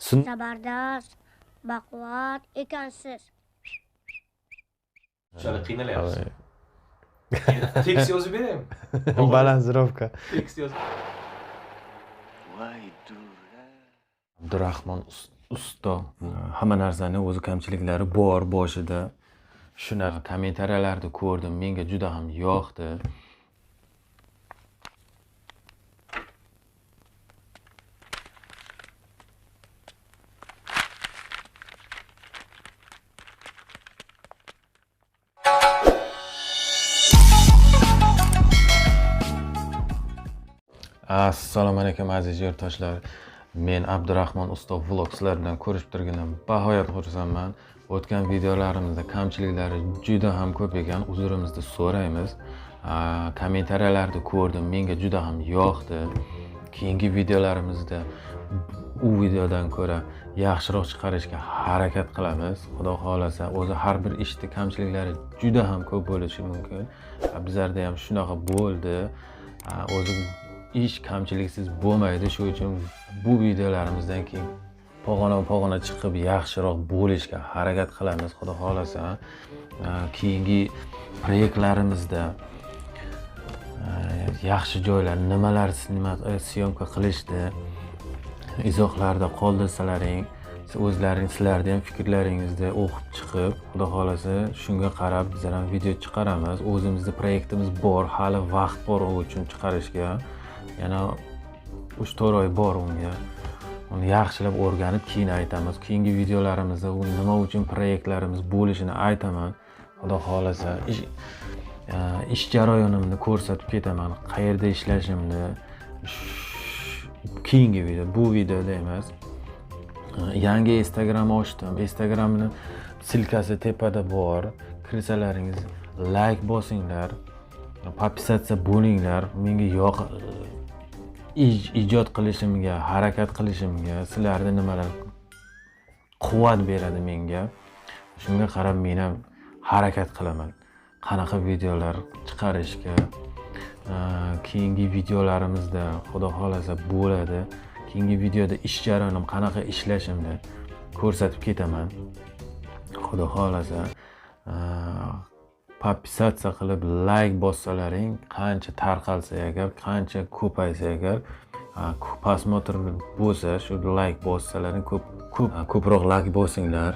Zabardast, baquvvat ekansiz. Shunday qiynalyapsiz. Tekst yozib beraymi? balansirovka. Tekst yozib. Abdurahmon us- usto hamma narsani o'zi kamchiliklari bor boshida. Shunaqa kommentariyalarni ko'rdim, menga juda ham yoqdi. Assalomu alaykum aziz yurtdoshlar. Men Abdurahmon Usto vlog sizlar bilan ko'rishib turganim bahoyat xursandman. O'tgan videolarimizda kamchiliklari juda ham ko'p ekan. Uzrimizni so'raymiz. Kommentariyalarni ko'rdim, menga juda ham yoqdi. Keyingi videolarimizda u videodan ko'ra yaxshiroq chiqarishga harakat qilamiz. Xudo xohlasa o'zi har bir ishni kamchiliklari juda ham ko'p bo'lishi mumkin. Bizlarda ham shunaqa bo'ldi. O'zi ish kamchiliksiz bo'lmaydi shu uchun bu videolarimizdan keyin pog'ona pog'ona chiqib yaxshiroq bo'lishga harakat qilamiz. Xudo xohlasa keyingi proyektlarimizda yaxshi joylar nimalar nima e, syomka qilishdi izohlarda qoldirsalaring siz o'zlaring sizlarni ham fikrlaringizni o'qib chiqib xudo xohlasa shunga qarab bizlar ham video chiqaramiz. O'zimizni proyektimiz bor hali vaqt bor u uchun chiqarishga. Yana uch to'rt oy bor unga. Uni yaxshilab o'rganib keyin aytamiz. Keyingi videolarimizda u nima uchun proyektlarimiz bo'lishini aytaman. Xudo xohlasa ish e, ish jarayonimni ko'rsatib ketaman. Qayerda ishlashimni. Keyingi video bu videoda emas. E, yangi instagram ochdim. Instagramni silkasi tepada bor. Kirsalaringiz layk bosinglar e, подписаться bo'linglar. Menga yoq ijod qilishimga harakat qilishimga sizlarni nimalar quvvat beradi menga? Shunga qarab men ham harakat qilaman. Qanaqa videolar chiqarishga keyingi videolarimizda xudo xohlasa bo'ladi. Keyingi videoda ish jarayonim qanaqa ishlashimni ko'rsatib ketaman. Xudo xohlasa aa, подписаться qilib layk bossalaring qancha tarqalsa agar qancha ko'paysa agar aa, просмотр bo'lsa shu layk bossalaring ko'p ko'p ko'proq layk bosinglar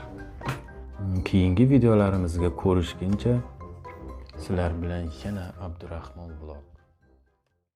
keyingi videolarimizga ko'rishguncha sizlar bilan yana abdurahmon vlog